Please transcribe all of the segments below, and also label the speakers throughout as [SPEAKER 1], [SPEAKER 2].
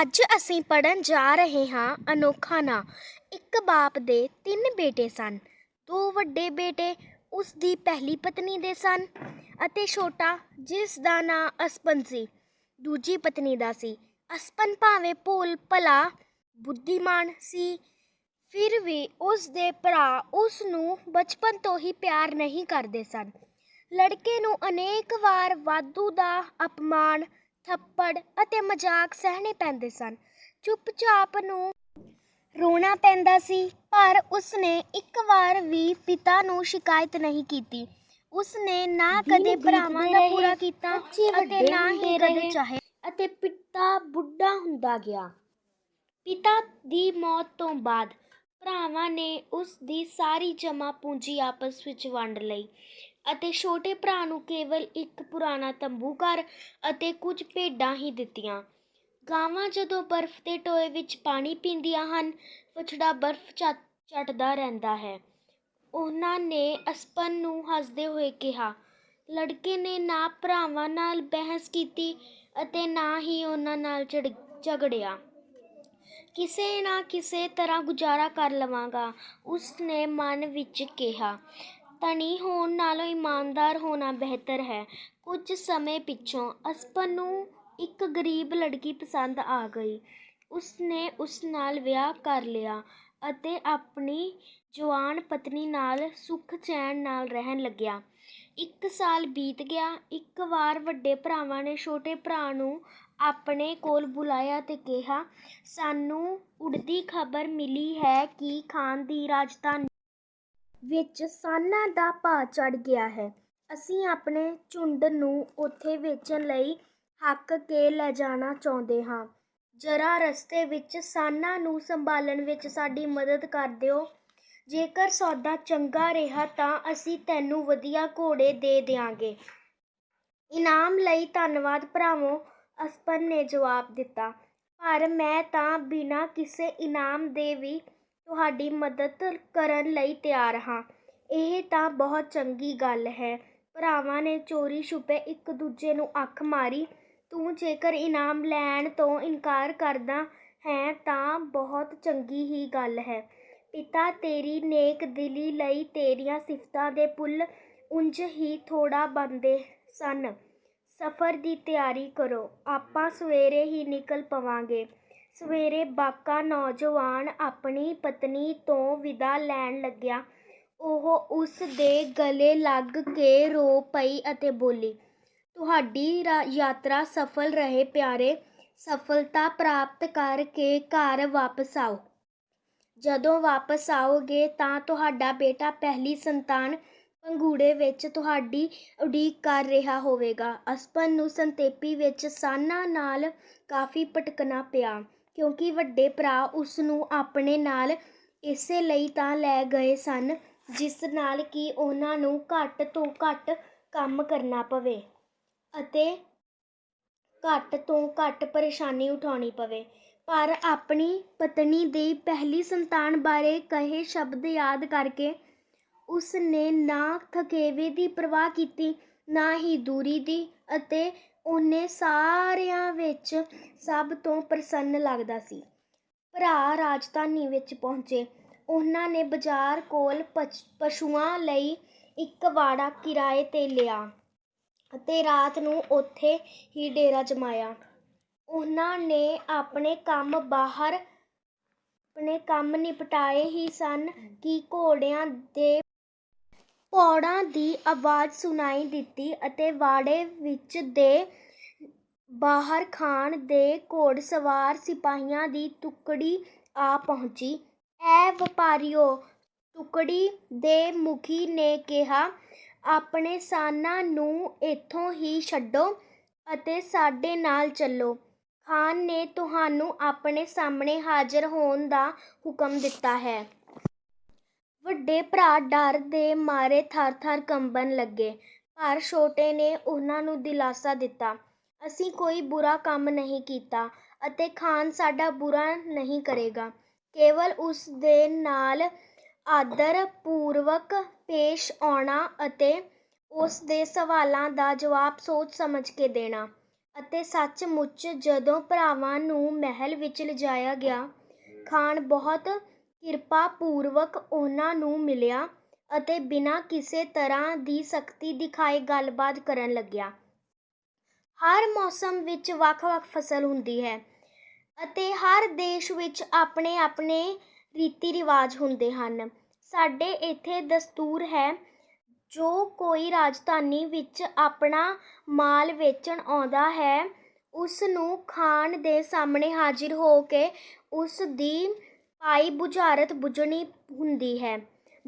[SPEAKER 1] ਅੱਜ ਅਸੀਂ ਪੜ੍ਹਨ ਜਾ ਰਹੇ ਹਾਂ ਅਨੋਖਾ ਨਾਂ। ਇੱਕ ਬਾਪ ਦੇ ਤਿੰਨ ਬੇਟੇ ਸਨ। ਦੋ ਵੱਡੇ ਬੇਟੇ, ਉਸ ਦੀ ਪਹਿਲੀ ਪਤਨੀ ਦੇ ਸਨ ਅਤੇ ਛੋਟਾ, ਜਿਸ ਦਾ ਨਾਂ ਅਸਪਨ ਸੀ। ਦੂਜੀ ਪਤਨੀ ਦਾ ਸੀ। ਅਸਪਨ ਭਾਵੇਂ ਭੋਲ ਭਲਾ, ਬੁੱਧੀਮਾਨ ਸੀ, ਫਿਰ ਵੀ ਉਸ ਦੇ ਭਰਾ ਉਸ ਨੂੰ ਬਚਪਨ ਤੋਂ ਹੀ ਪਿਆਰ ਨਹੀਂ ਕਰਦੇ ਸਨ। ਲੜਕੇ ਨੂੰ ਅਨੇਕ ਵਾਰ ਵਾਧੂ ਦਾ ਅਪਮਾਨ ਥੱਪੜ ਅਤੇ ਮਜ਼ਾਕ ਸਹਿਣੇ ਪੈਂਦੇ ਸਨ। ਚੁੱਪਚਾਪ ਨੂੰ ਰੋਣਾ ਪੈਂਦਾ ਸੀ ਪਰ ਉਸਨੇ ਇੱਕ ਵਾਰ ਵੀ ਪਿਤਾ ਨੂੰ ਸ਼ਿਕਾਇਤ ਨਹੀਂ ਕੀਤੀ। ਉਸਨੇ ਨਾ ਕਦੇ ਭਰਾਵਾਂ ਦਾ ਪੂਰਾ ਕੀਤਾ ਅਤੇ ਨਾ ਹੀ ਕਦੇ ਚਾਹੇ। ਅਤੇ ਪਿਤਾ ਬੁੱਢਾ ਹੁੰਦਾ ਗਿਆ। ਪਿਤਾ ਦੀ ਮੌਤ ਤੋਂ ਬਾਅਦ ਭਰਾਵਾਂ ਨੇ ਉਸ ਦੀ ਸਾਰੀ ਜਮ੍ਹਾਂ ਪੂੰਜੀ ਆਪਸ ਵਿੱਚ ਵੰਡ ਲਈ। ਅਤੇ ਛੋਟੇ ਭਰਾ ਨੂੰ ਕੇਵਲ ਇੱਕ ਪੁਰਾਣਾ ਤੰਬੂ ਘਰ ਅਤੇ ਕੁਝ ਭੇਡਾਂ ਹੀ ਦਿੱਤੀਆਂ। ਗਾਵਾਂ ਜਦੋਂ ਬਰਫ਼ ਦੇ ਟੋਏ ਵਿੱਚ ਪਾਣੀ ਪੀਂਦੀਆਂ ਹਨ ਵਛੜਾ ਬਰਫ਼ ਚੱਟ ਚੱਟਦਾ ਰਹਿੰਦਾ ਹੈ। ਉਹਨਾਂ ਨੇ ਅਸਪਨ ਨੂੰ ਹੱਸਦੇ ਹੋਏ ਕਿਹਾ, ਲੜਕੇ ਨੇ ਨਾ ਭਰਾਵਾਂ ਨਾਲ ਬਹਿਸ ਕੀਤੀ ਅਤੇ ਨਾ ਹੀ ਉਹਨਾਂ ਨਾਲ ਝੜ- ਝਗੜਿਆ। ਕਿਸੇ ਨਾ ਕਿਸੇ ਤਰ੍ਹਾਂ ਗੁਜ਼ਾਰਾ ਕਰ ਲਵਾਂਗਾ ਉਸ ਨੇ ਮਨ ਵਿੱਚ ਕਿਹਾ। ਧਨੀ ਹੋਣ ਨਾਲੋਂ ਇਮਾਨਦਾਰ ਹੋਣਾ ਬਿਹਤਰ ਹੈ। ਕੁਝ ਸਮੇਂ ਪਿੱਛੋਂ ਅਸਪਨ ਨੂੰ ਇੱਕ ਗਰੀਬ ਲੜਕੀ ਪਸੰਦ ਆ ਗਈ। ਉਸ ਨੇ ਉਸ ਨਾਲ ਵਿਆਹ ਕਰ ਲਿਆ ਅਤੇ ਆਪਣੀ ਜਵਾਨ ਪਤਨੀ ਨਾਲ ਸੁੱਖ ਚੈਨ ਨਾਲ ਰਹਿਣ ਲੱਗਿਆ। ਇੱਕ ਸਾਲ ਬੀਤ ਗਿਆ। ਇੱਕ ਵਾਰ ਵੱਡੇ ਭਰਾਵਾਂ ਨੇ ਛੋਟੇ ਭਰਾ ਨੂੰ ਆਪਣੇ ਕੋਲ ਬੁਲਾਇਆ ਤੇ ਕਿਹਾ, ਸਾਨੂੰ ਉਡਦੀ ਖਬਰ ਮਿਲੀ ਹੈ ਕਿ ਖਾਨ ਦੀ ਰਾਜਧਾਨੀ ਵਿੱਚ ਸਾਨਾਂ ਦਾ ਭਾਅ ਚੜ੍ਹ ਗਿਆ ਹੈ। ਅਸੀਂ ਆਪਣੇ ਝੁੰਡ ਨੂੰ ਉੱਥੇ ਵੇਚਣ ਲਈ ਹੱਕ ਕੇ ਲੈ ਜਾਣਾ ਚਾਹੁੰਦੇ ਹਾਂ। ਜਰਾ ਰਸਤੇ ਵਿੱਚ ਸਾਨਾਂ ਨੂੰ ਸੰਭਾਲਣ ਵਿੱਚ ਸਾਡੀ ਮਦਦ ਕਰ ਦਿਓ। ਜੇਕਰ ਸੌਦਾ ਚੰਗਾ ਰਿਹਾ ਤਾਂ ਅਸੀਂ ਤੈਨੂੰ ਵਧੀਆ ਘੋੜੇ ਦੇ ਦਿਆਂਗੇ। ਇਨਾਮ ਲਈ ਧੰਨਵਾਦ ਭਰਾਵੋ ਅਸਪਨ ਨੇ ਜਵਾਬ ਦਿੱਤਾ। ਪਰ ਮੈਂ ਤਾਂ ਬਿਨਾਂ ਕਿਸੇ ਇਨਾਮ ਦੇ ਵੀ ਤੁਹਾਡੀ ਮਦਦ ਕਰਨ ਲਈ ਤਿਆਰ ਹਾਂ। ਇਹ ਤਾਂ ਬਹੁਤ ਚੰਗੀ ਗੱਲ ਹੈ। ਭਰਾਵਾਂ ਨੇ ਚੋਰੀ ਛੁਪੇ ਇੱਕ ਦੂਜੇ ਨੂੰ ਅੱਖ ਮਾਰੀ। ਤੂੰ ਜੇਕਰ ਇਨਾਮ ਲੈਣ ਤੋਂ ਇਨਕਾਰ ਕਰਦਾ ਹੈ ਤਾਂ ਬਹੁਤ ਚੰਗੀ ਹੀ ਗੱਲ ਹੈ। ਪਿਤਾ, ਤੇਰੀ ਨੇਕ ਦਿਲੀ ਲਈ ਤੇਰੀਆਂ ਸਿਫਤਾਂ ਦੇ ਪੁੱਲ ਉਂਝ ਹੀ ਥੋੜਾ ਬੰਦੇ ਸਨ। ਸਫ਼ਰ ਦੀ ਤਿਆਰੀ ਕਰੋ। ਆਪਾਂ ਸਵੇਰੇ ਹੀ ਨਿਕਲ ਪਵਾਂਗੇ। ਸਵੇਰੇ ਬਾਕਾ ਨੌਜਵਾਨ ਆਪਣੀ ਪਤਨੀ ਤੋਂ ਵਿਦਾ ਲੈਣ ਲੱਗਿਆ। ਉਹ ਉਸ ਦੇ ਗਲੇ ਲੱਗ ਕੇ ਰੋ ਪਈ ਅਤੇ ਬੋਲੀ, ਤੁਹਾਡੀ ਰਾ- ਯਾਤਰਾ ਸਫਲ ਰਹੇ ਪਿਆਰੇ, ਸਫਲਤਾ ਪ੍ਰਾਪਤ ਕਰਕੇ ਘਰ ਵਾਪਸ ਆਓ। ਜਦੋਂ ਵਾਪਸ ਆਓਗੇ ਤਾਂ ਤੁਹਾਡਾ ਬੇਟਾ ਪਹਿਲੀ ਸੰਤਾਨ ਪੰਗੂੜੇ ਵਿੱਚ ਤੁਹਾਡੀ ਉਡੀਕ ਕਰ ਰਿਹਾ ਹੋਵੇਗਾ। ਅਸਪਨ ਨੂੰ ਸੰਤੇਪੀ ਵਿੱਚ ਸਾਨਾਂ ਨਾਲ ਕਾਫੀ ਭਟਕਣਾ ਪਿਆ। ਕਿਉਂਕਿ ਵੱਡੇ ਭਰਾ ਉਸ ਨੂੰ ਆਪਣੇ ਨਾਲ ਇਸੇ ਲਈ ਤਾਂ ਲੈ ਗਏ ਸਨ, ਜਿਸ ਨਾਲ ਕਿ ਉਹਨਾਂ ਨੂੰ ਘੱਟ ਤੋਂ ਘੱਟ ਕੰਮ ਕਰਨਾ ਪਵੇ ਅਤੇ ਘੱਟ ਤੋਂ ਘੱਟ ਪਰੇਸ਼ਾਨੀ ਉਠਾਉਣੀ ਪਵੇ। ਪਰ ਆਪਣੀ ਪਤਨੀ ਦੀ ਪਹਿਲੀ ਸੰਤਾਨ ਬਾਰੇ ਕਹੇ ਸ਼ਬਦ ਯਾਦ ਕਰਕੇ ਉਸ ਨੇ ਨਾ ਥਕੇਵੇ ਦੀ ਪਰਵਾਹ ਕੀਤੀ, ਨਾ ਹੀ ਦੂਰੀ ਦੀ ਅਤੇ ਉਹਨੇ ਸਾਰਿਆਂ ਵਿੱਚ ਸਭ ਤੋਂ ਪ੍ਰਸੰਨ ਲੱਗਦਾ ਸੀ। ਭਰਾ ਰਾਜਧਾਨੀ ਵਿੱਚ ਪਹੁੰਚੇ। ਉਹਨਾਂ ਨੇ ਬਾਜ਼ਾਰ ਕੋਲ ਪਸ਼ੂਆਂ ਲਈ ਇੱਕ ਵਾੜਾ ਕਿਰਾਏ ਤੇ ਲਿਆ ਅਤੇ ਰਾਤ ਨੂੰ ਉੱਥੇ ਹੀ ਡੇਰਾ ਜਮਾਇਆ। ਉਹਨਾਂ ਨੇ ਆਪਣੇ ਕੰਮ ਬਾਹਰ, ਆਪਣੇ ਕੰਮ ਨਿਪਟਾਏ ਹੀ ਸਨ ਕਿ ਘੋੜਿਆਂ ਦੇ ਪੌੜਾਂ ਦੀ ਆਵਾਜ਼ ਸੁਣਾਈ ਦਿੱਤੀ ਅਤੇ ਵਾੜੇ ਵਿੱਚ ਦੇ ਬਾਹਰ ਖਾਨ ਦੇ ਘੋੜਸਵਾਰ ਸਿਪਾਹੀਆਂ ਦੀ ਟੁਕੜੀ ਆ ਪਹੁੰਚੀ। ਐ ਵਪਾਰੀਓ, ਟੁਕੜੀ ਦੇ ਮੁਖੀ ਨੇ ਕਿਹਾ, ਆਪਣੇ ਸਾਨਾਂ ਨੂੰ ਇੱਥੋਂ ਹੀ ਛੱਡੋ ਅਤੇ ਸਾਡੇ ਨਾਲ ਚੱਲੋ। ਖਾਨ ਨੇ ਤੁਹਾਨੂੰ ਆਪਣੇ ਸਾਹਮਣੇ ਹਾਜ਼ਰ ਹੋਣ ਦਾ ਹੁਕਮ ਦਿੱਤਾ ਹੈ। ਵੱਡੇ ਭਰਾ ਡਰ ਦੇ ਮਾਰੇ ਥਰ-ਥਰ ਕੰਬਣ ਲੱਗੇ। ਪਰ ਛੋਟੇ ਨੇ ਉਹਨਾਂ ਨੂੰ ਦਿਲਾਸਾ ਦਿੱਤਾ, ਅਸੀਂ ਕੋਈ ਬੁਰਾ ਕੰਮ ਨਹੀਂ ਕੀਤਾ ਅਤੇ ਖਾਨ ਸਾਡਾ ਬੁਰਾ ਨਹੀਂ ਕਰੇਗਾ। ਕੇਵਲ ਉਸ ਦੇ ਨਾਲ ਆਦਰ ਪੂਰਵਕ ਪੇਸ਼ ਆਉਣਾ ਅਤੇ ਉਸ ਦੇ ਸਵਾਲਾਂ ਦਾ ਜਵਾਬ ਸੋਚ ਸਮਝ ਕੇ ਦੇਣਾ ਅਤੇ ਸੱਚਮੁੱਚ ਜਦੋਂ ਭਰਾਵਾਂ ਨੂੰ ਮਹਿਲ ਵਿੱਚ ਲਿਜਾਇਆ ਗਿਆ, ਖਾਨ ਬਹੁਤ ਕਿਰਪਾਪੂਰਵਕ ਉਹਨਾਂ ਨੂੰ ਮਿਲਿਆ ਅਤੇ ਬਿਨਾਂ ਕਿਸੇ ਤਰ੍ਹਾਂ ਦੀ ਸਖ਼ਤੀ ਦਿਖਾਏ ਗੱਲਬਾਤ ਕਰਨ ਲੱਗਿਆ। ਹਰ ਮੌਸਮ ਵਿੱਚ ਵੱਖ-ਵੱਖ ਫਸਲ ਹੁੰਦੀ ਹੈ ਅਤੇ ਹਰ ਦੇਸ਼ ਵਿੱਚ ਆਪਣੇ-ਆਪਣੇ ਰੀਤੀ ਰਿਵਾਜ ਹੁੰਦੇ ਹਨ। ਸਾਡੇ ਇੱਥੇ ਦਸਤੂਰ ਹੈ, ਜੋ ਕੋਈ ਰਾਜਧਾਨੀ ਵਿੱਚ ਆਪਣਾ ਮਾਲ ਵੇਚਣ ਆਉਂਦਾ ਹੈ, ਉਸ ਨੂੰ ਖਾਨ ਦੇ ਸਾਹਮਣੇ ਹਾਜ਼ਰ ਹੋ ਕੇ ਉਸ ਦੀ ਪਾਈ ਬੁਝਾਰਤ ਬੁੱਝਣੀ ਹੁੰਦੀ ਹੈ।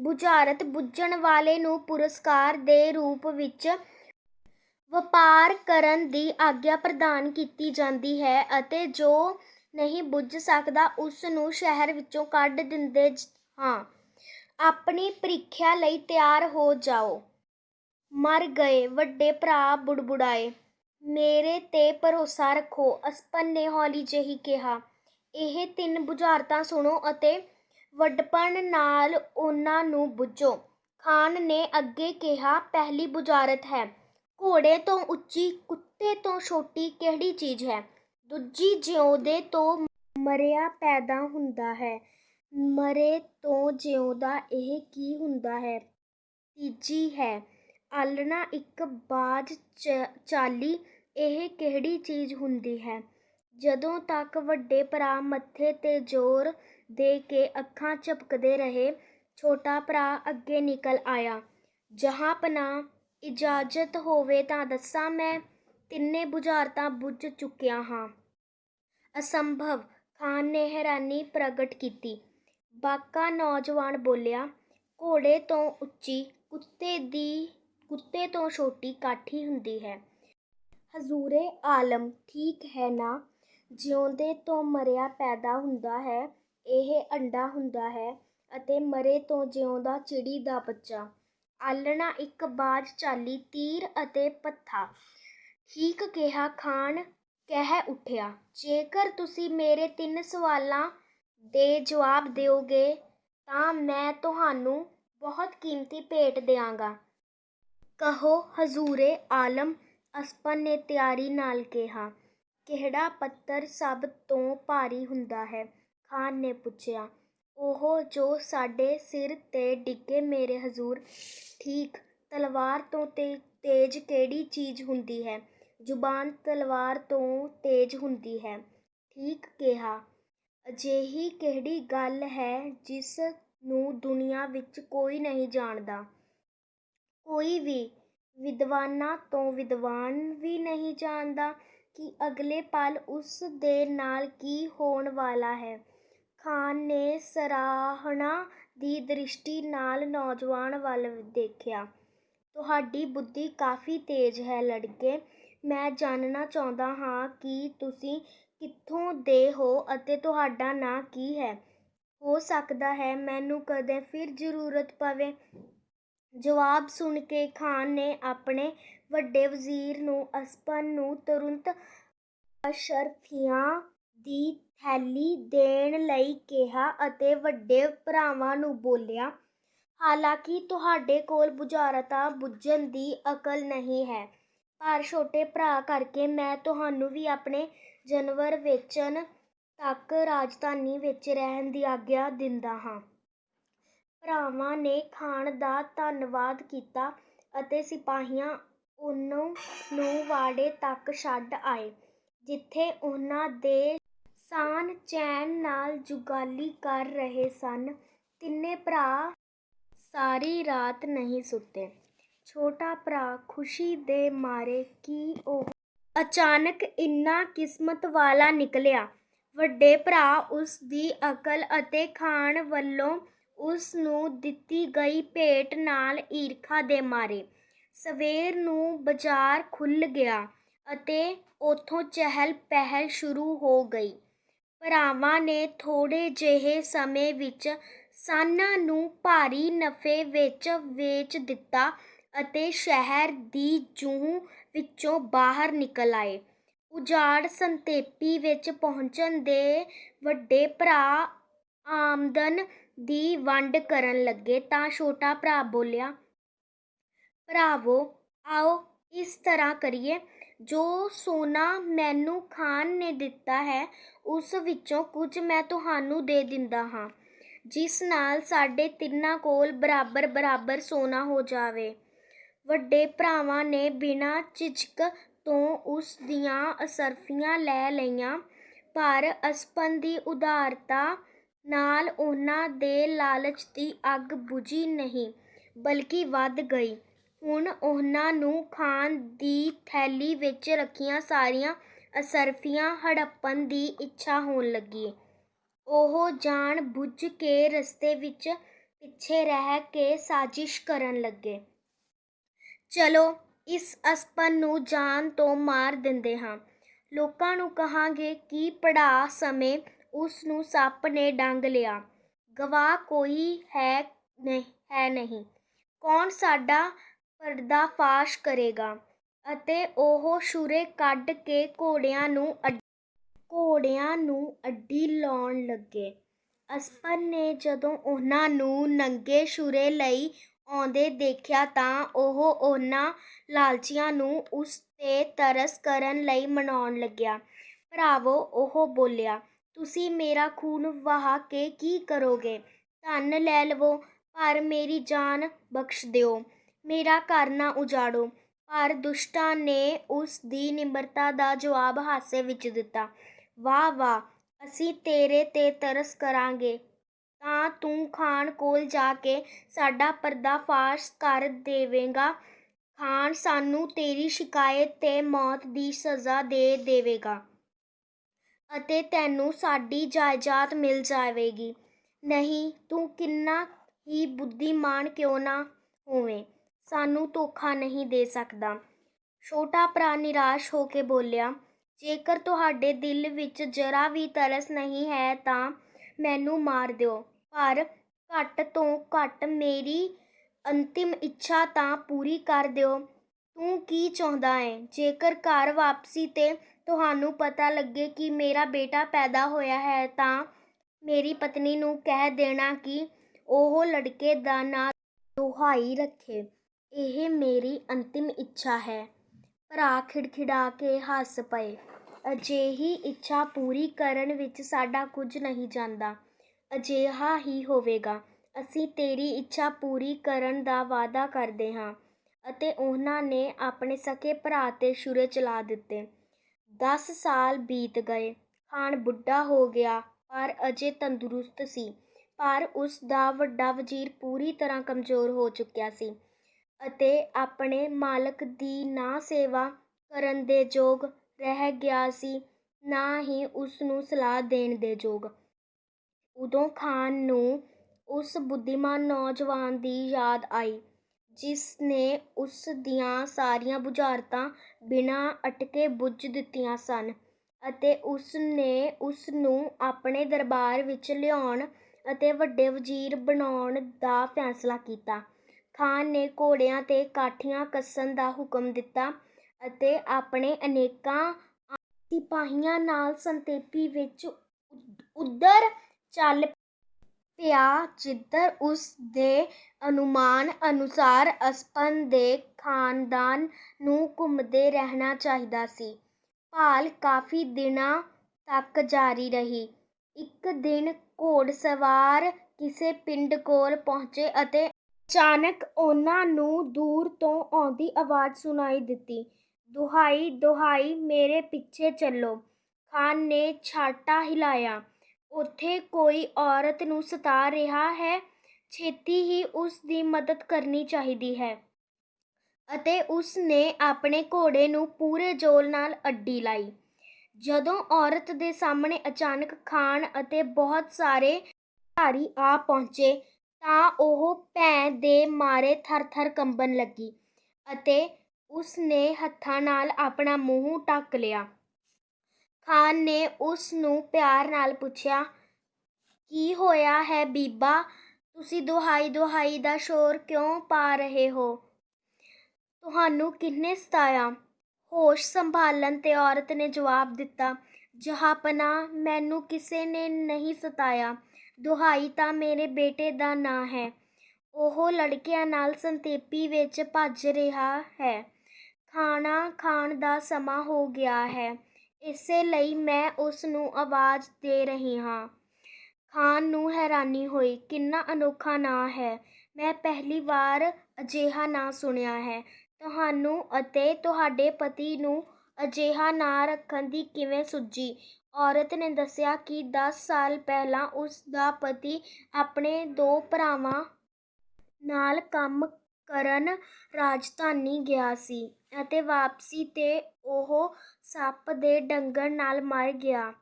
[SPEAKER 1] ਬੁਝਾਰਤ ਬੁੱਝਣ ਵਾਲੇ ਨੂੰ ਪੁਰਸਕਾਰ ਦੇ ਰੂਪ ਵਿੱਚ ਵਪਾਰ ਕਰਨ ਦੀ ਆਗਿਆ ਪ੍ਰਦਾਨ ਕੀਤੀ ਜਾਂਦੀ ਹੈ ਅਤੇ ਜੋ ਨਹੀਂ ਬੁੱਝ ਸਕਦਾ ਉਸ ਨੂੰ ਸ਼ਹਿਰ ਵਿੱਚੋਂ ਕੱਢ ਦਿੰਦੇ ਹਾਂ। ਆਪਣੀ ਪ੍ਰੀਖਿਆ ਲਈ ਤਿਆਰ ਹੋ ਜਾਓ। ਮਰ ਗਏ, ਵੱਡੇ ਭਰਾ ਬੁੜਬੁੜਾਏ। ਮੇਰੇ ਤੇ ਭਰੋਸਾ ਰੱਖੋ, ਅਸਪਨ ਨੇ ਹੌਲੀ ਜਿਹੀ ਕਿਹਾ। ਇਹ ਤਿੰਨ ਬੁਝਾਰਤਾਂ ਸੁਣੋ ਅਤੇ ਵੱਡਪਣ ਨਾਲ ਉਹਨਾਂ ਨੂੰ ਬੁੱਝੋ। ਖਾਨ ਨੇ ਅੱਗੇ ਕਿਹਾ, ਪਹਿਲੀ ਬੁਝਾਰਤ ਹੈ। ਘੋੜੇ ਤੋਂ ਉੱਚੀ, ਕੁੱਤੇ ਤੋਂ ਛੋਟੀ ਕਿਹੜੀ ਚੀਜ਼ ਹੈ? ਦੂਜੀ ਜਿਉਂਦੇ ਤੋਂ ਮਰਿਆ ਪੈਦਾ ਹੁੰਦਾ ਹੈ। ਮਰੇ ਤੋਂ ਜਿਉਂਦਾ ਇਹ ਕੀ ਹੁੰਦਾ ਹੈ? ਤੀਜੀ ਹੈ ਆਲ੍ਹਣਾ ਇੱਕ ਬਾਜ਼ ਚਾਲੀ, ਇਹ ਕਿਹੜੀ ਚੀਜ਼ ਹੁੰਦੀ ਹੈ? ਜਦੋਂ ਤੱਕ ਵੱਡੇ ਭਰਾ ਮੱਥੇ 'ਤੇ ਜ਼ੋਰ ਦੇ ਕੇ ਅੱਖਾਂ ਝਪਕਦੇ ਰਹੇ, ਛੋਟਾ ਭਰਾ ਅੱਗੇ ਨਿਕਲ ਆਇਆ। ਜਹਾਂ-ਪਨਾਹ ਇਜਾਜ਼ਤ ਹੋਵੇ ਤਾਂ ਦੱਸਾਂ ਮੈਂ ਤਿੰਨੇ ਬੁਝਾਰਤਾਂ ਬੁੱਝ ਚੁੱਕਿਆ ਹਾਂ। ਅਸੰਭਵ, ਖਾਨ ਨੇ ਹੈਰਾਨੀ ਪ੍ਰਗਟ ਕੀਤੀ। ਬਾਕਾ ਨੌਜਵਾਨ ਬੋਲਿਆ, ਘੋੜੇ ਤੋਂ ਉੱਚੀ, ਕੁੱਤੇ ਦੀ, ਕੁੱਤੇ ਤੋਂ ਛੋਟੀ ਕਾਠੀ ਹੁੰਦੀ ਹੈ। ਹਜ਼ੂਰੇ ਆਲਮ, ਠੀਕ ਹੈ ਨਾ? ਜਿਉਂਦੇ ਤੋਂ ਮਰਿਆ ਪੈਦਾ ਹੁੰਦਾ ਹੈ, ਇਹ ਅੰਡਾ ਹੁੰਦਾ ਹੈ ਅਤੇ ਮਰੇ ਤੋਂ ਜਿਉਂਦਾ ਚਿੜੀ ਦਾ ਬੱਚਾ। ਆਲਣਾ ਇੱਕ ਬਾਜ਼ ਚਾਲੀ ਤੀਰ ਅਤੇ ਪੱਥਾ। ਠੀਕ ਕਿਹਾ ਖਾਨ ਕਹਿ ਉੱਠਿਆ, ਜੇਕਰ ਤੁਸੀਂ ਮੇਰੇ ਤਿੰਨ ਸਵਾਲਾਂ ਦੇ ਜਵਾਬ ਦਿਓਗੇ, ਤਾਂ ਮੈਂ ਤੁਹਾਨੂੰ ਬਹੁਤ ਕੀਮਤੀ ਭੇਟ ਦਿਆਂਗਾ। ਕਹੋ, ਹਜ਼ੂਰੇ ਆਲਮ ਅਸਪਨ ਨੇ ਤਿਆਰੀ ਨਾਲ ਕਿਹਾ। ਕਿਹੜਾ ਪੱਤਰ ਸਭ ਤੋਂ ਭਾਰੀ ਹੁੰਦਾ ਹੈ? ਖਾਨ ਨੇ ਪੁੱਛਿਆ। ਉਹ ਜੋ ਸਾਡੇ ਸਿਰ 'ਤੇ ਡਿੱਗੇ ਮੇਰੇ ਹਜ਼ੂਰ, ਠੀਕ, ਤਲਵਾਰ ਤੋਂ ਤੇਜ਼ ਕਿਹੜੀ ਚੀਜ਼ ਹੁੰਦੀ ਹੈ? ਜ਼ੁਬਾਨ ਤਲਵਾਰ ਤੋਂ ਤੇਜ਼ ਹੁੰਦੀ ਹੈ, ਠੀਕ ਕਿਹਾ। ਅਜਿਹੀ ਕਿਹੜੀ ਗੱਲ ਹੈ ਜਿਸ ਨੂੰ ਦੁਨੀਆ ਵਿੱਚ ਕੋਈ ਨਹੀਂ ਜਾਣਦਾ? ਕੋਈ ਵੀ ਵਿਦਵਾਨਾਂ ਤੋਂ ਵਿਦਵਾਨ ਵੀ ਨਹੀਂ ਜਾਣਦਾ ਕਿ ਅਗਲੇ ਪਲ ਉਸ ਦੇ ਨਾਲ ਕੀ ਹੋਣ ਵਾਲਾ ਹੈ। ਖਾਨ ਨੇ ਸਰਾਹਨਾ ਦੀ ਦ੍ਰਿਸ਼ਟੀ ਨਾਲ ਨੌਜਵਾਨ ਵੱਲ ਦੇਖਿਆ। ਤੁਹਾਡੀ ਬੁੱਧੀ ਕਾਫੀ ਤੇਜ਼ ਹੈ ਲੜਕੇ। ਮੈਂ ਜਾਣਨਾ ਚਾਹੁੰਦਾ ਹਾਂ ਕਿ ਤੁਸੀਂ ਕਿੱਥੋਂ ਦੇ ਹੋ ਅਤੇ ਤੁਹਾਡਾ ਨਾਂ ਕੀ ਹੈ। ਹੋ ਸਕਦਾ ਹੈ ਮੈਨੂੰ ਕਦੇ ਫਿਰ ਜ਼ਰੂਰਤ ਪਵੇ। ਜਵਾਬ ਸੁਣ ਕੇ ਖਾਨ ਨੇ ਆਪਣੇ ਵੱਡੇ ਵਜ਼ੀਰ ਨੂੰ ਅਸਪਨ ਨੂੰ ਤੁਰੰਤ ਅਸ਼ਰਫੀਆਂ ਦੀ ਥੈਲੀ ਦੇਣ ਲਈ ਕਿਹਾ ਅਤੇ ਵੱਡੇ ਭਰਾਵਾਂ ਨੂੰ ਬੋਲਿਆ, ਹਾਲਾਂਕਿ ਤੁਹਾਡੇ ਕੋਲ ਬੁਝਾਰਤਾਂ ਬੁੱਝਣ ਦੀ ਅਕਲ ਨਹੀਂ ਹੈ, ਪਰ ਛੋਟੇ ਭਰਾ ਕਰਕੇ ਮੈਂ ਤੁਹਾਨੂੰ ਵੀ ਆਪਣੇ ਜਾਨਵਰ ਵੇਚਣ ਤੱਕ ਰਾਜਧਾਨੀ ਵਿੱਚ ਰਹਿਣ ਦੀ ਆਗਿਆ ਦਿੰਦਾ ਹਾਂ। ਭਰਾਵਾਂ ਨੇ ਖਾਨ ਦਾ ਧੰਨਵਾਦ ਕੀਤਾ ਅਤੇ ਸਿਪਾਹੀਆਂ ਉਹਨੂੰ ਨੂੰ ਵਾੜੇ ਤੱਕ ਛੱਡ ਆਏ, ਜਿੱਥੇ ਉਹਨਾਂ ਦੇ ਸਾਨ ਚੈਨ ਨਾਲ ਜੁਗਾਲੀ ਕਰ ਰਹੇ ਸਨ। ਤਿੰਨੇ ਭਰਾ ਸਾਰੀ ਰਾਤ ਨਹੀਂ ਸੁੱਤੇ। ਛੋਟਾ ਭਰਾ ਖੁਸ਼ੀ ਦੇ ਮਾਰੇ ਕਿ ਉਹ ਅਚਾਨਕ ਇੰਨਾ ਕਿਸਮਤ ਵਾਲਾ ਨਿਕਲਿਆ। ਵੱਡੇ ਭਰਾ ਉਸ ਦੀ ਅਕਲ ਅਤੇ ਖਾਣ ਵੱਲੋਂ ਉਸ ਨੂੰ ਦਿੱਤੀ ਗਈ ਭੇਟ ਨਾਲ ਈਰਖਾ ਦੇ ਮਾਰੇ। ਸਵੇਰ ਨੂੰ ਬਾਜ਼ਾਰ ਖੁੱਲ੍ਹ ਗਿਆ ਅਤੇ ਉੱਥੋਂ ਚਹਿਲ ਪਹਿਲ ਸ਼ੁਰੂ ਹੋ ਗਈ। ਭਰਾਵਾਂ ਨੇ ਥੋੜ੍ਹੇ ਜਿਹੇ ਸਮੇਂ ਵਿੱਚ ਸਾਨਾਂ ਨੂੰ ਭਾਰੀ ਨਫ਼ੇ ਵਿੱਚ ਵੇਚ ਦਿੱਤਾ ਅਤੇ ਸ਼ਹਿਰ ਦੀ ਜੂਹ ਵਿੱਚੋਂ ਬਾਹਰ ਨਿਕਲ ਆਏ। ਉਜਾੜ ਸੰਤੇਪੀ ਵਿੱਚ ਪਹੁੰਚਣ ਦੇ ਵੱਡੇ ਭਰਾ ਆਮਦਨ ਦੀ ਵੰਡ ਕਰਨ ਲੱਗੇ ਤਾਂ ਛੋਟਾ ਭਰਾ ਬੋਲਿਆ ਭਰਾਵੋ, ਆਓ ਇਸ ਤਰ੍ਹਾਂ ਕਰੀਏ। ਜੋ ਸੋਨਾ ਮੈਨੂੰ ਖਾਨ ਨੇ ਦਿੱਤਾ ਹੈ, ਉਸ ਵਿੱਚੋਂ ਕੁਝ ਮੈਂ ਤੁਹਾਨੂੰ ਦੇ ਦਿੰਦਾ ਹਾਂ। ਜਿਸ ਨਾਲ ਸਾਡੇ ਤਿੰਨਾਂ ਕੋਲ ਬਰਾਬਰ ਬਰਾਬਰ ਸੋਨਾ ਹੋ ਜਾਵੇ। ਵੱਡੇ ਭਰਾਵਾਂ ਨੇ ਬਿਨਾਂ ਝਿਜਕ ਤੋਂ ਉਸ ਦੀਆਂ ਅਸਰਫੀਆਂ ਲੈ ਲਈਆਂ, ਪਰ ਅਸਪਨ ਦੀ ਉਦਾਰਤਾ ਨਾਲ ਉਹਨਾਂ ਦੇ ਲਾਲਚ ਦੀ ਅੱਗ ਬੁਝੀ ਨਹੀਂ, ਬਲਕਿ ਵੱਧ ਗਈ। ਹੁਣ ਉਹਨਾਂ ਨੂੰ ਖਾਣ ਦੀ ਥੈਲੀ ਵਿੱਚ ਰੱਖੀਆਂ ਸਾਰੀਆਂ ਅਸਰਫੀਆਂ ਹੜੱਪਣ ਦੀ ਇੱਛਾ ਹੋਣ ਲੱਗੀ। ਉਹ ਜਾਣ ਬੁੱਝ ਕੇ ਰਸਤੇ ਵਿੱਚ ਪਿੱਛੇ ਰਹਿ ਕੇ ਸਾਜ਼ਿਸ਼ ਕਰਨ ਲੱਗੇ। ਚਲੋ, ਇਸ ਅਸਪਨ ਨੂੰ ਜਾਨ ਤੋਂ ਮਾਰ ਦਿੰਦੇ ਹਾਂ। ਲੋਕਾਂ ਨੂੰ ਕਹਾਂਗੇ ਕਿ ਪੜਾ ਸਮੇਂ ਉਸ ਨੂੰ ਸੱਪ ਨੇ ਡੰਗ ਲਿਆ। ਗਵਾਹ ਕੋਈ ਹੈ ਨਹੀਂ। ਕੌਣ ਸਾਡਾ ਪਰਦਾਫਾਸ਼ ਕਰੇਗਾ ਅਤੇ ਉਹ ਛੁਰੇ ਕੱਢ ਕੇ ਘੋੜਿਆਂ ਨੂੰ ਅੱਡ- ਘੋੜਿਆਂ ਨੂੰ ਅੱਡੀ ਲਾਉਣ ਲੱਗੇ। ਅਸਪਨ ਨੇ ਜਦੋਂ ਉਹਨਾਂ ਨੂੰ ਨੰਗੇ ਛੁਰੇ ਲਈ ਆਉਂਦੇ ਦੇਖਿਆ ਤਾਂ ਉਹ ਉਹਨਾਂ ਲਾਲਚੀਆਂ ਨੂੰ ਉਸ 'ਤੇ ਤਰਸ ਕਰਨ ਲਈ ਮਨਾਉਣ ਲੱਗਿਆ। ਭਰਾਵੋ, ਉਹ ਬੋਲਿਆ, ਤੁਸੀਂ ਮੇਰਾ ਖੂਨ ਵਹਾ ਕੇ ਕੀ ਕਰੋਗੇ? ਧਨ ਲੈ ਲਵੋ, ਪਰ ਮੇਰੀ ਜਾਨ ਬਖਸ਼ ਦਿਓ। ਮੇਰਾ ਘਰ ਨਾ ਉਜਾੜੋ। ਪਰ ਦੁਸ਼ਟਾਂ ਨੇ ਉਸ ਦੀ ਨਿਮਰਤਾ ਦਾ ਜਵਾਬ ਹਾਸੇ ਵਿੱਚ ਦਿੱਤਾ। ਵਾਹ ਵਾਹ, ਅਸੀਂ ਤੇਰੇ ਤੇ ਤਰਸ ਕਰਾਂਗੇ। ਤਾਂ ਤੂੰ ਖਾਨ ਕੋਲ ਜਾ ਕੇ ਸਾਡਾ ਪਰਦਾਫਾਸ਼ ਕਰ ਦੇਵੇਂਗਾ। ਖਾਨ ਸਾਨੂੰ ਤੇਰੀ ਸ਼ਿਕਾਇਤ ਤੇ ਮੌਤ ਦੀ ਸਜ਼ਾ ਦੇ ਦੇਵੇਗਾ ਅਤੇ ਤੈਨੂੰ ਸਾਡੀ ਜਾਇਦਾਦ ਮਿਲ ਜਾਵੇਗੀ। ਨਹੀਂ, ਤੂੰ ਕਿੰਨਾ ਹੀ ਬੁੱਧੀਮਾਨ ਕਿਉਂ ਨਾ ਹੋਵੇਂ। ਸਾਨੂੰ ਧੋਖਾ ਨਹੀਂ ਦੇ ਸਕਦਾ। ਛੋਟਾ ਭਰਾ ਨਿਰਾਸ਼ ਹੋ ਕੇ ਬੋਲਿਆ, ਜੇਕਰ ਤੁਹਾਡੇ ਦਿਲ ਵਿੱਚ ਜਰਾ ਵੀ ਤਰਸ ਨਹੀਂ ਹੈ ਤਾਂ ਮੈਨੂੰ ਮਾਰ ਦਿਓ। ਪਰ ਘੱਟ ਤੋਂ ਘੱਟ ਮੇਰੀ ਅੰਤਿਮ ਇੱਛਾ ਤਾਂ ਪੂਰੀ ਕਰ ਦਿਓ। ਤੂੰ ਕੀ ਚਾਹੁੰਦਾ ਹੈ? ਜੇਕਰ ਘਰ ਵਾਪਸੀ ਤੇ ਤੁਹਾਨੂੰ ਪਤਾ ਲੱਗੇ ਕਿ ਮੇਰਾ ਬੇਟਾ ਪੈਦਾ ਹੋਇਆ ਹੈ ਤਾਂ ਮੇਰੀ ਪਤਨੀ ਨੂੰ ਕਹਿ ਦੇਣਾ ਕਿ ਉਹ ਲੜਕੇ ਦਾ ਨਾਂ ਦੁਹਾਈ ਰੱਖੇ। ਇਹ ਮੇਰੀ ਅੰਤਿਮ ਇੱਛਾ ਹੈ। ਭਰਾ ਖਿੜਖਿੜਾ ਕੇ ਹੱਸ ਪਏ। ਅਜਿਹੀ ਇੱਛਾ ਪੂਰੀ ਕਰਨ ਵਿੱਚ ਸਾਡਾ ਕੁਝ ਨਹੀਂ ਜਾਂਦਾ। ਅਜਿਹਾ ਹੀ ਹੋਵੇਗਾ। ਅਸੀਂ ਤੇਰੀ ਇੱਛਾ ਪੂਰੀ ਕਰਨ ਦਾ ਵਾਅਦਾ ਕਰਦੇ ਹਾਂ ਅਤੇ ਉਹਨਾਂ ਨੇ ਆਪਣੇ ਸਕੇ ਭਰਾ ਤੇ ਛੁਰੇ ਚਲਾ ਦਿੱਤੇ। 10 ਸਾਲ ਬੀਤ ਗਏ। ਖਾਨ ਬੁੱਢਾ ਹੋ ਗਿਆ, ਪਰ ਅਜੇ ਤੰਦਰੁਸਤ ਸੀ। ਪਰ ਉਸ ਦਾ ਵੱਡਾ ਵਜ਼ੀਰ ਪੂਰੀ ਤਰ੍ਹਾਂ ਕਮਜ਼ੋਰ ਹੋ ਚੁੱਕਿਆ ਸੀ। ਅਤੇ ਆਪਣੇ ਮਾਲਕ ਦੀ ਨਾ ਸੇਵਾ ਕਰਨ ਦੇ ਯੋਗ ਰਹਿ ਗਿਆ ਸੀ, ਨਾ ਹੀ ਉਸ ਨੂੰ ਸਲਾਹ ਦੇਣ ਦੇ ਯੋਗ। ਉਦੋਂ ਖਾਨ ਨੂੰ ਉਸ ਬੁੱਧੀਮਾਨ ਨੌਜਵਾਨ ਦੀ ਯਾਦ ਆਈ, ਜਿਸ ਨੇ ਉਸ ਦੀਆਂ ਸਾਰੀਆਂ ਬੁਝਾਰਤਾਂ ਬਿਨਾਂ ਅਟਕੇ ਬੁੱਝ ਦਿੱਤੀਆਂ ਸਨ ਅਤੇ ਉਸ ਨੇ ਉਸ ਨੂੰ ਆਪਣੇ ਦਰਬਾਰ ਵਿੱਚ ਲਿਆਉਣ ਅਤੇ ਵੱਡੇ ਵਜ਼ੀਰ ਬਣਾਉਣ ਦਾ ਫੈਸਲਾ ਕੀਤਾ। ਖਾਨ ਨੇ ਘੋੜਿਆਂ ਤੇ ਕਾਠੀਆਂ ਕੱਸਣ ਦਾ ਹੁਕਮ ਦਿੱਤਾ ਅਤੇ ਆਪਣੇ ਅਨੇਕਾਂ ਸਿਪਾਹੀਆਂ ਨਾਲ ਸੰਤੇਪੀ ਵਿੱਚ ਉੱਧਰ ਚੱਲ ਪਿਆ, ਜਿੱਧਰ ਉਸ ਦੇ ਅਨੁਮਾਨ ਅਨੁਸਾਰ ਅਸਪਨ ਦੇ ਖਾਨਦਾਨ ਨੂੰ ਘੁੰਮਦੇ ਰਹਿਣਾ ਚਾਹੀਦਾ ਸੀ। ਭਾਲ ਕਾਫੀ ਦਿਨਾਂ ਤੱਕ ਜਾਰੀ ਰਹੀ। ਇੱਕ ਦਿਨ ਘੋੜਸਵਾਰ ਕਿਸੇ ਪਿੰਡ ਕੋਲ ਪਹੁੰਚੇ ਅਤੇ ਅਚਾਨਕ ਉਹਨਾਂ ਨੂੰ ਦੂਰ ਤੋਂ ਆਉਂਦੀ ਆਵਾਜ਼ ਸੁਣਾਈ ਦਿੱਤੀ। ਦੁਹਾਈ ਦੁਹਾਈ, ਮੇਰੇ ਪਿੱਛੇ ਚੱਲੋ। ਖਾਨ ਨੇ ਛਾਟਾ ਹਿਲਾਇਆ। ਉੱਥੇ ਕੋਈ ਔਰਤ ਨੂੰ ਸਤਾ ਰਿਹਾ ਹੈ। ਛੇਤੀ ਹੀ ਉਸ ਦੀ ਮਦਦ ਕਰਨੀ ਚਾਹੀਦੀ ਹੈ। ਅਤੇ ਉਸ ਨੇ ਆਪਣੇ ਘੋੜੇ ਨੂੰ ਪੂਰੇ ਜ਼ੋਰ ਨਾਲ ਅੱਡੀ ਲਾਈ। ਜਦੋਂ ਔਰਤ ਦੇ ਸਾਹਮਣੇ ਅਚਾਨਕ ਖਾਨ ਅਤੇ ਬਹੁਤ ਸਾਰੇ ਧਾਰੀ ਆ ਪਹੁੰਚੇ ਤਾਂ ਉਹ ਭੈਂ ਦੇ ਮਾਰੇ ਥਰ-ਥਰ ਕੰਬਣ ਲੱਗੀ ਅਤੇ ਉਸ ਨੇ ਹੱਥਾਂ ਨਾਲ ਆਪਣਾ ਮੂੰਹ ਢੱਕ ਲਿਆ। ਖਾਨ ਨੇ ਉਸ ਨੂੰ ਪਿਆਰ ਨਾਲ ਪੁੱਛਿਆ, ਕੀ ਹੋਇਆ ਹੈ ਬੀਬਾ? ਤੁਸੀਂ ਦੁਹਾਈ ਦੁਹਾਈ ਦਾ ਸ਼ੋਰ ਕਿਉਂ ਪਾ ਰਹੇ ਹੋ? ਤੁਹਾਨੂੰ ਕਿੰਨੇ ਸਤਾਇਆ? ਹੋਸ਼ ਸੰਭਾਲਣ ਤੇ ਔਰਤ ਨੇ ਜਵਾਬ ਦਿੱਤਾ, ਜਹਾਪਨਾ, ਮੈਨੂੰ ਕਿਸੇ ਨੇ ਨਹੀਂ ਸਤਾਇਆ। ਦੁਹਾਈ ਤਾਂ ਮੇਰੇ ਬੇਟੇ ਦਾ ਨਾਂ ਹੈ। ਉਹ ਲੜਕਿਆਂ ਨਾਲ ਸੰਤੇਪੀ ਵਿੱਚ ਭੱਜ ਰਿਹਾ ਹੈ। ਖਾਣਾ ਖਾਣ ਦਾ ਸਮਾਂ ਹੋ ਗਿਆ ਹੈ। ਇਸੇ ਲਈ ਮੈਂ ਉਸ ਨੂੰ ਆਵਾਜ਼ ਦੇ ਰਹੀ ਹਾਂ। ਖਾਨ ਨੂੰ ਹੈਰਾਨੀ ਹੋਈ, ਕਿੰਨਾ ਅਨੋਖਾ ਨਾਂ ਹੈ। ਮੈਂ ਪਹਿਲੀ ਵਾਰ ਅਜਿਹਾ ਨਾਂ ਸੁਣਿਆ ਹੈ। ਤੁਹਾਨੂੰ ਅਤੇ ਤੁਹਾਡੇ ਪਤੀ ਨੂੰ ਅਜਿਹਾ ਨਾਂ ਰੱਖਣ ਦੀ ਕਿਵੇਂ ਸੁੱਝੀ? ਔਰਤ ਨੇ ਦੱਸਿਆ ਕਿ ਦਸ ਸਾਲ ਪਹਿਲਾਂ ਉਸ ਦਾ ਪਤੀ ਆਪਣੇ ਦੋ ਭਰਾਵਾਂ ਨਾਲ ਕੰਮ ਕਰਨ ਰਾਜਧਾਨੀ ਗਿਆ ਸੀ ਅਤੇ ਵਾਪਸੀ 'ਤੇ ਉਹ ਸੱਪ ਦੇ ਡੰਗਣ ਨਾਲ ਮਰ ਗਿਆ।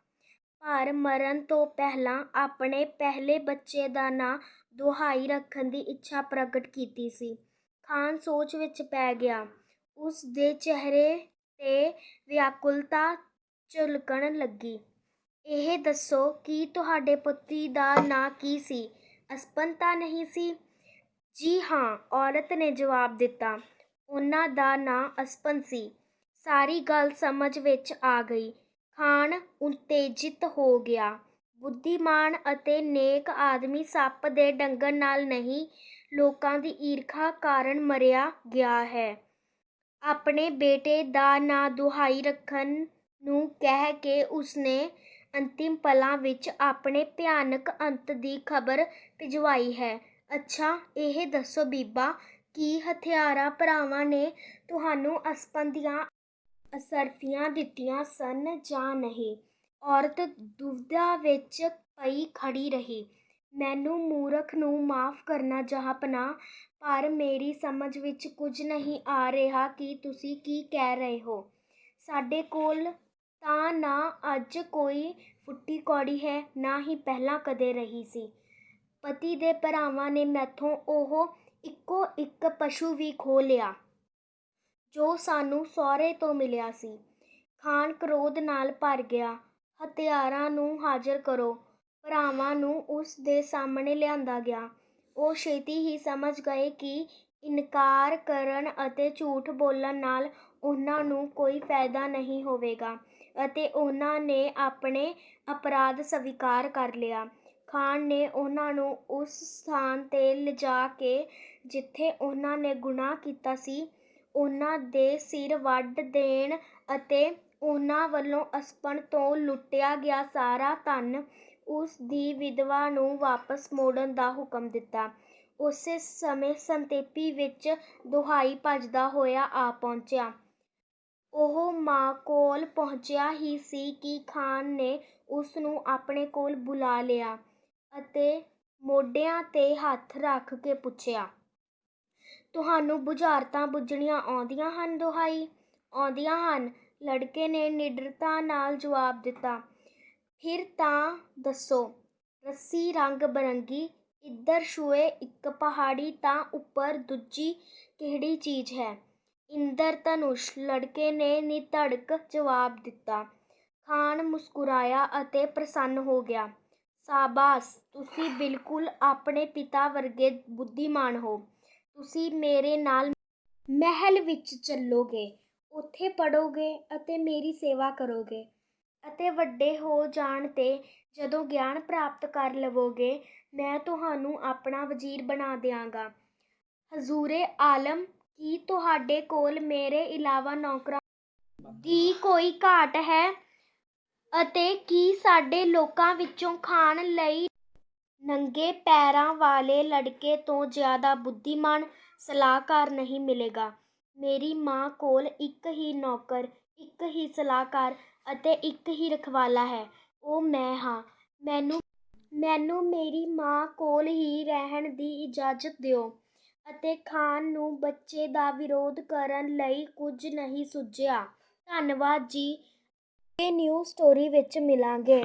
[SPEAKER 1] ਪਰ ਮਰਨ ਤੋਂ ਪਹਿਲਾਂ ਆਪਣੇ ਪਹਿਲੇ ਬੱਚੇ ਦਾ ਨਾਂ ਦੁਹਾਈ ਰੱਖਣ ਦੀ ਇੱਛਾ ਪ੍ਰਗਟ ਕੀਤੀ ਸੀ। ਖਾਨ ਸੋਚ ਵਿੱਚ ਪੈ ਗਿਆ। ਉਸ ਦੇ ਚਿਹਰੇ ਅਤੇ ਵਿਆਕੁਲਤਾ ਝਲਕਣ ਲੱਗੀ। ਇਹ ਦੱਸੋ ਕਿ ਤੁਹਾਡੇ ਪਤੀ ਦਾ ਨਾਂ ਕੀ ਸੀ? ਅਸਪਨ ਤਾਂ ਨਹੀਂ ਸੀ? ਜੀ ਹਾਂ, ਔਰਤ ਨੇ ਜਵਾਬ ਦਿੱਤਾ। ਉਹਨਾਂ ਦਾ ਨਾਂ ਅਸਪਨ ਸੀ। ਸਾਰੀ ਗੱਲ ਸਮਝ ਵਿੱਚ ਆ ਗਈ। ਖਾਨ ਉਤੇਜਿਤ ਹੋ ਗਿਆ। ਬੁੱਧੀਮਾਨ ਅਤੇ ਨੇਕ ਆਦਮੀ ਸੱਪ ਦੇ ਡੰਗਣ ਨਾਲ ਨਹੀਂ, ਲੋਕਾਂ ਦੀ ਈਰਖਾ ਕਾਰਨ ਮਰਿਆ ਗਿਆ ਹੈ। ਆਪਣੇ ਬੇਟੇ ਦਾ ਨਾਂ ਦੁਹਾਈ ਰੱਖਣ ਨੂੰ ਕਹਿ ਕੇ ਉਸਨੇ ਅੰਤਿਮ ਪਲਾਂ ਵਿੱਚ ਆਪਣੇ ਭਿਆਨਕ ਅੰਤ ਦੀ ਖਬਰ ਭਿਜਵਾਈ ਹੈ। ਅੱਛਾ, ਇਹ ਦੱਸੋ ਬੀਬਾ, ਕੀ ਹਥਿਆਰਾਂ ਭਰਾਵਾਂ ਨੇ ਤੁਹਾਨੂੰ ਅਸਪਨ ਦੀਆਂ ਅਸਰਫੀਆਂ ਦਿੱਤੀਆਂ ਸਨ ਜਾਂ ਨਹੀਂ? ਔਰਤ ਦੁਵਿਧਾ ਵਿੱਚ ਪਈ ਖੜੀ ਰਹੀ। ਮੈਨੂੰ ਮੂਰਖ ਨੂੰ ਮਾਫ਼ ਕਰਨਾ ਜਹਾਂਪਨਾਹ ਪਰ ਮੇਰੀ ਸਮਝ ਵਿੱਚ ਕੁਝ ਨਹੀਂ ਆ ਰਿਹਾ ਕਿ ਤੁਸੀਂ ਕੀ ਕਹਿ ਰਹੇ ਹੋ। ਸਾਡੇ ਕੋਲ ਤਾਂ ਨਾ ਅੱਜ ਕੋਈ ਫੁੱਟੀ ਕੌੜੀ ਹੈ, ਨਾ ਹੀ ਪਹਿਲਾਂ ਕਦੇ ਰਹੀ ਸੀ। ਪਤੀ ਦੇ ਭਰਾਵਾਂ ਨੇ ਮੈਥੋਂ ਉਹ ਇੱਕੋ ਇੱਕ ਪਸ਼ੂ ਵੀ ਖੋਹ ਲਿਆ, ਜੋ ਸਾਨੂੰ ਸਹੁਰੇ ਤੋਂ ਮਿਲਿਆ ਸੀ। ਖਾਨ ਕ੍ਰੋਧ ਨਾਲ ਭਰ ਗਿਆ, ਹਥਿਆਰਾਂ ਨੂੰ ਹਾਜ਼ਰ ਕਰੋ, ਭਰਾਵਾਂ ਨੂੰ ਉਸ ਦੇ ਸਾਹਮਣੇ ਲਿਆਂਦਾ ਗਿਆ। ਉਹ ਛੇਤੀ ਹੀ ਸਮਝ ਗਏ ਕਿ ਇਨਕਾਰ ਕਰਨ ਅਤੇ ਝੂਠ ਬੋਲਣ ਨਾਲ ਉਹਨਾਂ ਨੂੰ ਕੋਈ ਫਾਇਦਾ ਨਹੀਂ ਹੋਵੇਗਾ ਅਤੇ ਉਹਨਾਂ ਨੇ ਆਪਣੇ ਅਪਰਾਧ ਸਵੀਕਾਰ ਕਰ ਲਿਆ। ਖਾਨ ਨੇ ਉਹਨਾਂ ਨੂੰ ਉਸ ਸਥਾਨ 'ਤੇ ਲਿਜਾ ਕੇ ਜਿੱਥੇ ਉਹਨਾਂ ਨੇ ਗੁਨਾਹ ਕੀਤਾ ਸੀ, ਉਹਨਾਂ ਦੇ ਸਿਰ ਵੱਢ ਦੇਣ ਅਤੇ ਉਹਨਾਂ ਵੱਲੋਂ ਅਸਪਨ ਤੋਂ ਲੁੱਟਿਆ ਗਿਆ ਸਾਰਾ ਧਨ ਉਸ ਦੀ ਵਿਧਵਾ ਨੂੰ ਵਾਪਸ ਮੋੜਨ ਦਾ ਹੁਕਮ ਦਿੱਤਾ। ਉਸੇ ਸਮੇਂ ਸੰਤੇਪੀ ਵਿੱਚ ਦੁਹਾਈ ਭੱਜਦਾ ਹੋਇਆ ਆ ਪਹੁੰਚਿਆ। ਉਹ ਮਾਂ ਕੋਲ ਪਹੁੰਚਿਆ ਹੀ ਸੀ ਕਿ ਖਾਨ ਨੇ ਉਸ ਨੂੰ ਆਪਣੇ ਕੋਲ ਬੁਲਾ ਲਿਆ ਅਤੇ ਮੋਢਿਆਂ 'ਤੇ ਹੱਥ ਰੱਖ ਕੇ ਪੁੱਛਿਆ, ਤੁਹਾਨੂੰ ਬੁਝਾਰਤਾਂ ਬੁੱਝਣੀਆਂ ਆਉਂਦੀਆਂ ਹਨ ਦੁਹਾਈ? ਆਉਂਦੀਆਂ ਹਨ। ਲੜਕੇ ਨੇ ਨਿਡਰਤਾ ਨਾਲ ਜਵਾਬ ਦਿੱਤਾ ਫਿਰ ਤਾਂ ਦੱਸੋ, ਰੱਸੀ ਰੰਗ ਬਰੰਗੀ, ਇੱਧਰ ਛੂਏ ਇੱਕ ਪਹਾੜੀ ਤਾਂ ਉੱਪਰ ਦੂਜੀ ਕਿਹੜੀ ਚੀਜ਼ ਹੈ? ਇੰਦਰ ਧਨੁਸ਼ ਲੜਕੇ ਨੇ ਨਿਧੜਕ ਜਵਾਬ ਦਿੱਤਾ। ਖਾਨ ਮੁਸਕਰਾਇਆ ਅਤੇ ਪ੍ਰਸੰਨ ਹੋ ਗਿਆ। ਸਾਬਾਸ, ਤੁਸੀਂ ਬਿਲਕੁਲ ਆਪਣੇ ਪਿਤਾ ਵਰਗੇ ਬੁੱਧੀਮਾਨ ਹੋ। ਤੁਸੀਂ ਮੇਰੇ ਨਾਲ ਮਹਿਲ ਵਿੱਚ ਚੱਲੋਗੇ, ਉੱਥੇ ਪੜ੍ਹੋਗੇ ਅਤੇ ਮੇਰੀ ਸੇਵਾ ਕਰੋਗੇ। ਅਤੇ ਵੱਡੇ ਹੋ ਜਾਣ 'ਤੇ ਜਦੋਂ ਗਿਆਨ ਪ੍ਰਾਪਤ ਕਰ ਲਵੋਗੇ, ਮੈਂ ਤੁਹਾਨੂੰ ਆਪਣਾ ਵਜ਼ੀਰ ਬਣਾ ਦਿਆਂਗਾ। ਹਜ਼ੂਰੇ ਆਲਮ, ਕੀ ਤੁਹਾਡੇ ਕੋਲ ਮੇਰੇ ਇਲਾਵਾ ਨੌਕਰਾਂ ਦੀ ਕੋਈ ਘਾਟ ਹੈ? ਅਤੇ ਕੀ ਸਾਡੇ ਲੋਕਾਂ ਵਿੱਚੋਂ ਖਾਣ ਲਈ ਨੰਗੇ ਪੈਰਾਂ ਵਾਲੇ ਲੜਕੇ ਤੋਂ ਜ਼ਿਆਦਾ ਬੁੱਧੀਮਾਨ ਸਲਾਹਕਾਰ ਨਹੀਂ ਮਿਲੇਗਾ? ਮੇਰੀ ਮਾਂ ਕੋਲ ਇੱਕ ਹੀ ਨੌਕਰ, ਇੱਕ ਹੀ ਸਲਾਹਕਾਰ ਅਤੇ ਇੱਕ ਹੀ ਰਖਵਾਲਾ ਹੈ। ਉਹ ਮੈਂ ਹਾਂ। ਮੈਨੂੰ ਮੈਨੂੰ ਮੇਰੀ ਮਾਂ ਕੋਲ ਹੀ ਰਹਿਣ ਦੀ ਇਜਾਜ਼ਤ ਦਿਓ ਅਤੇ ਖਾਨ ਨੂੰ ਬੱਚੇ ਦਾ ਵਿਰੋਧ ਕਰਨ ਲਈ ਕੁਝ ਨਹੀਂ ਸੁੱਝਿਆ। ਧੰਨਵਾਦ ਜੀ। ਇਹ ਨਿਊ ਸਟੋਰੀ ਵਿੱਚ ਮਿਲਾਂਗੇ।